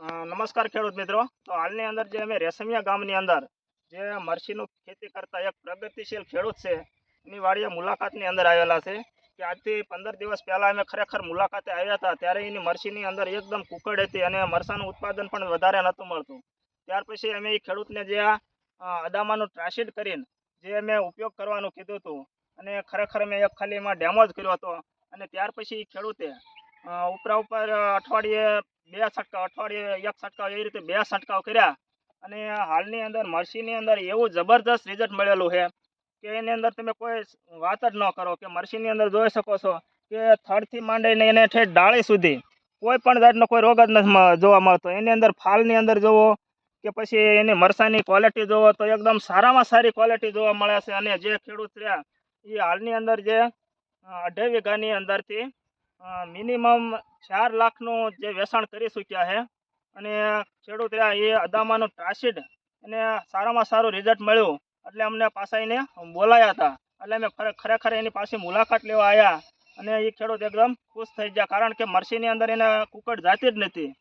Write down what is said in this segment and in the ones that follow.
નમસ્કાર ખેડૂત મિત્રો. તો હાલની અંદર જે અમે રેશમિયા ગામની અંદર જે મરસીનું ખેતી કરતા એક પ્રગતિશીલ ખેડૂત છે, એની વાડીએ મુલાકાતની અંદર આવેલા છે કે આજથી પંદર દિવસ પહેલાં અમે ખરેખર મુલાકાતે આવ્યા હતા, ત્યારે એની મરસીની અંદર એકદમ કુકડ હતી અને મરસાનું ઉત્પાદન પણ વધારે નહોતું મળતું. ત્યાર પછી અમે એ ખેડૂતને જે આ અદામાનું ટ્રાન્સિડ કરીને જે અમે ઉપયોગ કરવાનું કીધું હતું અને ખરેખર મેં એક ખાલી એમાં ડેમો જ કર્યો હતો અને ત્યાર પછી એ ખેડૂતે ઉપરા ઉપર અઠવાડિયે બે છંટકાવ અઠવાડિયે એક છંટકાવ એવી રીતે બે છંટકાવ કર્યા અને હાલની અંદર મરસીની અંદર એવું જબરદસ્ત રિઝલ્ટ મળેલું છે કે એની અંદર તમે કોઈ વાત જ ન કરો કે મરસીની અંદર જોઈ શકો છો કે થડથી માંડીને એને ઠેઠ ડાળી સુધી કોઈ પણ જાતનો કોઈ રોગ જ નથી જોવા મળતો. એની અંદર ફાલની અંદર જોવો કે પછી એની મરસાની ક્વોલિટી જોવો તો એકદમ સારામાં સારી ક્વોલિટી જોવા મળે છે અને જે ખેડૂત રહ્યા એ હાલની અંદર જે અ, અઢાઈ વીઘાની અંદરથી મિનિમમ ચાર લાખનું જે વેચાણ કરી ચૂક્યા છે. અને ખેડૂત રહ્યા એ અદામાનું ટ્રાસિડ અને સારામાં સારું રિઝલ્ટ મળ્યું. એટલે અમને પાછા એને બોલાયા હતા. એટલે અમે ખરે- ખરેખર એની પાસે મુલાકાત લેવા આવ્યા અને એ ખેડૂત એકદમ ખુશ થઈ ગયા. કારણ કે મરસીની અંદર એને કુકડ જાતી જ નથી.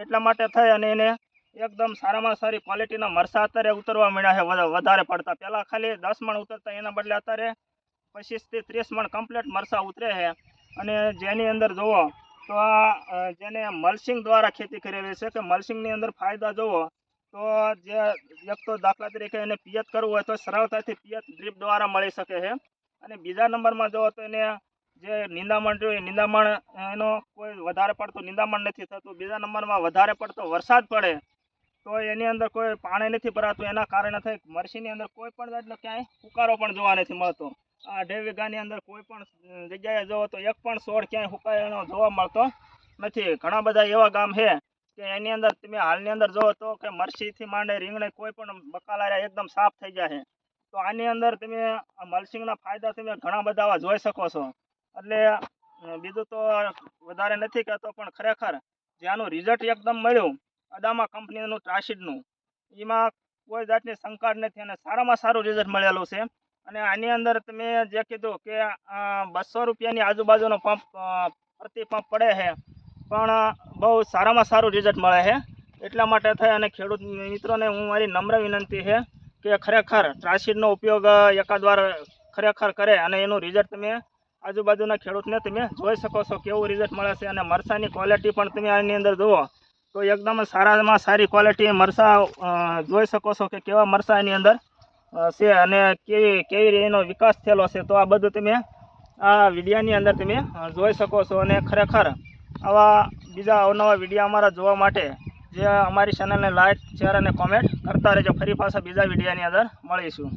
એટલા માટે થઈ અને એને એકદમ સારામાં સારી ક્વોલિટીના મરસા અત્યારે ઉતરવા મળ્યા છે. વધારે પડતા. પહેલાં ખાલી દસ મણ ઉતરતા, એના બદલે અત્યારે પચીસથી ત્રીસ મણ કમ્પ્લીટ મરસા ઉતરે છે. અને જેની અંદર જુઓ તો આ જેને મલ્સિંગ દ્વારા ખેતી કરેલી છે, કે મલ્સિંગની અંદર ફાયદા જુઓ તો જે એક તો દાખલા તરીકે એને પિયત કરવું હોય તો સરળતાથી પિયત ડ્રીપ દ્વારા મળી શકે છે. અને બીજા નંબરમાં જુઓ તો એને જે નિંદામણ જોઈએ, નિંદામણ એનો કોઈ વધારે પડતું નિંદામણ નથી થતું. બીજા નંબરમાં વધારે પડતો વરસાદ પડે, તો એની અંદર કોઈ પાણી નથી ભરાતું. એના કારણે થઈ મરસીની અંદર કોઈ પણ જાતનો ક્યાંય ઉકારો પણ જોવા નથી મળતો. આ વીઘાની અંદર કોઈ પણ જગ્યાએ જુઓ તો એક પણ છોડ ક્યાંય હુકાયેલો જોવા મળતો નથી. ઘણા બધા એવા ગામ છે કે એની અંદર તમે હાલની અંદર જુઓ તો કે મરસીથી માંડે રીંગણે કોઈ પણ બકાલારા એકદમ સાફ થઈ જાય છે. તો આની અંદર તમે મલસિંગના ફાયદા તમે ઘણા બધા આવા જોઈ શકો છો. એટલે બીજું તો વધારે નથી કહેતો પણ ખરેખર જે આનું રિઝલ્ટ એકદમ મળ્યું અદામા કંપનીનું ટ્રાસિડનું એમાં કોઈ જાતની શંકા નથી અને સારામાં સારું રિઝલ્ટ મળેલું છે. અને આની અંદર તમે જે કીધું કે બસો રૂપિયાની આજુબાજુનો પંપ પ્રતિ પંપ પડે છે. પણ બહુ સારામાં સારું રિઝલ્ટ મળે છે. એટલા માટે થઈ અને ખેડૂત મિત્રોને હું મારી નમ્ર વિનંતી છે કે ખરેખર ટ્રાસીડનો ઉપયોગ અ, એકાદ વાર ખરેખર કરે અને એનું રિઝલ્ટ તમે આજુબાજુના ખેડૂતને તમે જોઈ શકો છો કેવું રિઝલ્ટ મળે છે અને મરસાની ક્વોલિટી પણ તમે આની અંદર જુઓ તો એકદમ સારામાં સારી ક્વોલિટી મરસા જોઈ શકો છો કે કેવા મરસા એની અંદર છે અને કેવી કેવી એનો વિકાસ થયેલો છે તો આ બધું તમે આ વિડીયાની અંદર તમે જોઈ શકો છો અને ખરેખર આવા બીજા અવનવા વિડીયા અમારા જોવા માટે જે અમારી ચેનલને લાઇક શેર અને કોમેન્ટ કરતા રહેજો. ફરી પાછા બીજા વિડીયાની અંદર મળીશું.